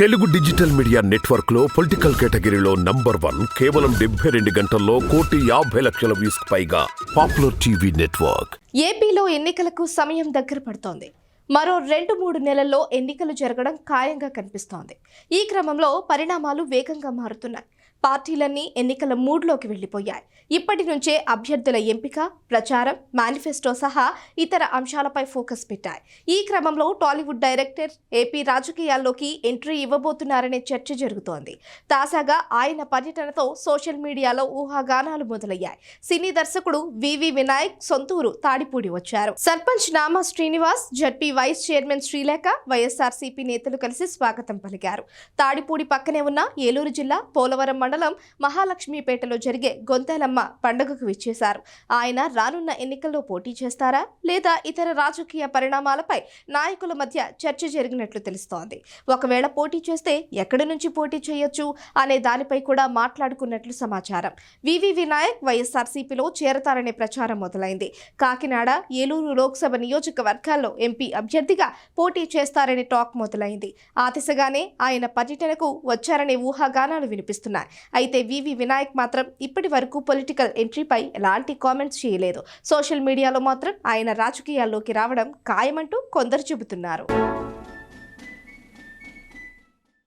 Telugu digital media నెట్వర్క్లో political కేటగిరీలో number one కేవలం డెబ్బై రెండు గంటల్లో కోటి యాభై లక్షల వ్యూస్ పైగా పాపులర్ టీవీ నెట్వర్క్. ఏపీలో ఎన్నికలకు సమయం దగ్గర పడుతోంది. మరో రెండు మూడు నెలల్లో ఎన్నికలు జరగడం ఖాయంగా కనిపిస్తోంది. ఈ క్రమంలో పరిణామాలు వేగంగా మారుతున్నాయి. పార్టీలన్నీ ఎన్నికల మూడ్లోకి వెళ్ళిపోయాయి ఇప్పటి నుంచే అభ్యర్థుల ఎంపిక ప్రచారం మేనిఫెస్టో సహా ఇతర అంశాలపై ఫోకస్ పెట్టాయి. ఈ క్రమంలో టాలీవుడ్ డైరెక్టర్ ఏపీ రాజకీయాల్లోకి ఎంట్రీ ఇవ్వబోతున్నారనే చర్చ జరుగుతోంది. తాజాగా ఆయన పర్యటనతో సోషల్ మీడియాలో ఊహాగానాలు మొదలయ్యాయి. సినీ దర్శకుడు వివి వినాయక్ సొంతూరు తాడిపూడి వచ్చారు. Sarpanch Nama Srinivas ZP vice chairman Srilekha YSRCP నేతలు కలిసి స్వాగతం పలికారు. తాడిపూడి పక్కనే ఉన్న ఏలూరు జిల్లా పోలవరం మండలం మహాలక్ష్మీపేటలో జరిగే గొంతెలమ్మ పండుగకు విచ్చేశారు. ఆయన రానున్న ఎన్నికల్లో పోటీ చేస్తారా? లేదా ఇతర రాజకీయ పరిణామాలపై నాయకుల మధ్య చర్చ జరిగినట్లు తెలుస్తోంది. ఒకవేళ పోటీ చేస్తే ఎక్కడి నుంచి పోటీ చేయొచ్చు? అనే దానిపై కూడా మాట్లాడుకున్నట్లు సమాచారం. వివి వినాయక్ వైఎస్ఆర్సీపీలో చేరతారనే ప్రచారం మొదలైంది. కాకినాడ ఏలూరు లోక్సభ నియోజకవర్గాల్లో ఎంపీ అభ్యర్థిగా పోటీ చేస్తారనే టాక్ మొదలైంది. ఆ దిశగానే ఆయన పర్యటనకు వచ్చారనే ఊహాగానాలు వినిపిస్తున్నాయి. అయితే వివి వినాయక్ మాత్రం ఇప్పటి వరకు పొలిటికల్ ఎంట్రీపై ఎలాంటి కామెంట్స్ చేయలేదు. సోషల్ మీడియాలో మాత్రం ఆయన రాజకీయాల్లోకి రావడం ఖాయమంటూ కొందరు చెబుతున్నారు.